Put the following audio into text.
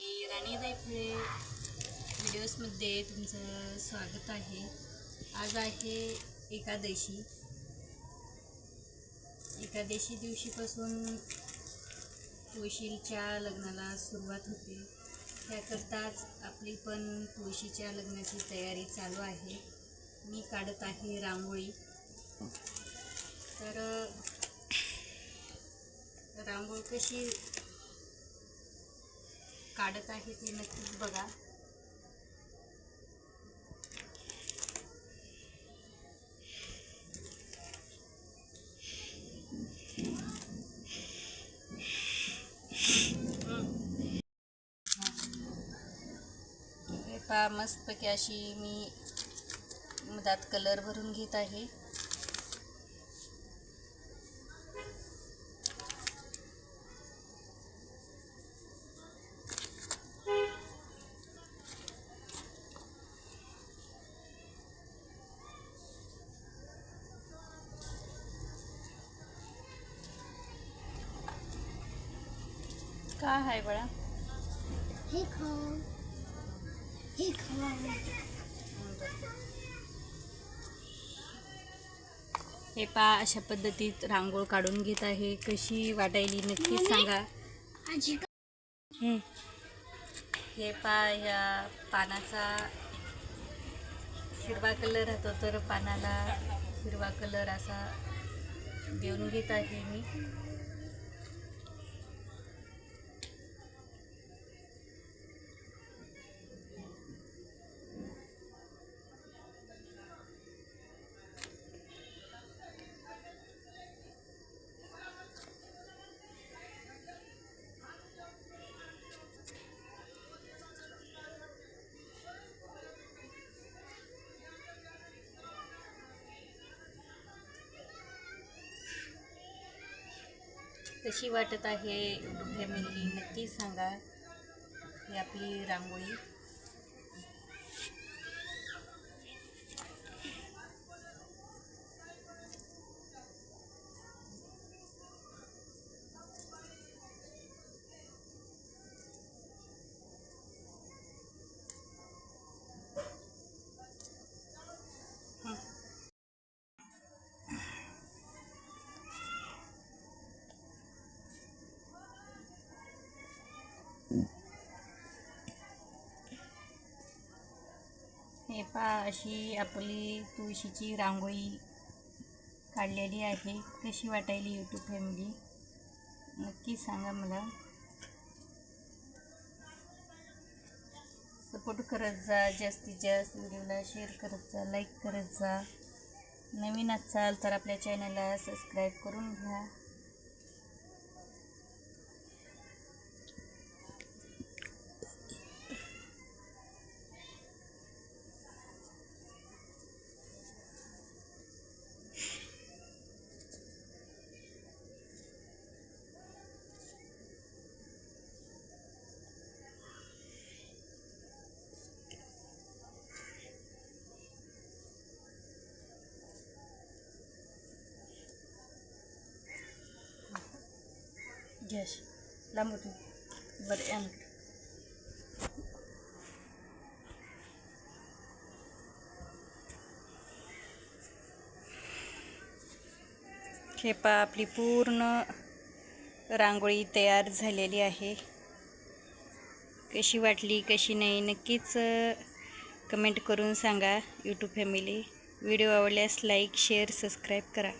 राणी दैफळे व्हिडिओजमध्ये तुमचं स्वागत आहे. आज आहे एकादशी. एकादशी दिवशीपासून तुळशीच्या लग्नाला सुरुवात होते. त्याकरताच आपली पण तुळशीच्या लग्नाची तयारी चालू आहे. मी काढत आहे रांगोळी. तर रांगोळी कशी काढत आहे ते नक्कीच बघा. मस्तपैकी अशी मी मधात कलर भरून घेत आहे. का आहे बळा? हे खा हे खा हे पा अशा पद्धतीत रांगोळ काढून घेत आहे. कशी वाटायली नक्कीच सांगा. आजी हे पा ह्या पानाचा हिरवा कलर राहतो तर पानाला हिरवा कलर असा देऊन घेत आहे मी. कशी वाटत आहे फॅमिली नक्की सांगा. ही आपली रांगोळी. पहा अशी आपली तुळशीची रांगोळी काढलेली आहे. कशी वाटायली यूट्यूब फॅमिली नक्की सांगा मला. सपोर्ट करत जा जास्तीत जास्त व्हिडिओला शेअर करत जा लाईक करत जा. नवीन असाल तर आपल्या चॅनलला सबस्क्राईब करून घ्या. Yes. लांब होतो बरं आपली पूर्ण रांगोळी तयार झालेली आहे. कशी वाटली कशी नाही नक्कीच कमेंट करून सांगा यूट्यूब फॅमिली व्हिडिओ आवडल्यास लाईक शेअर सबस्क्राईब करा.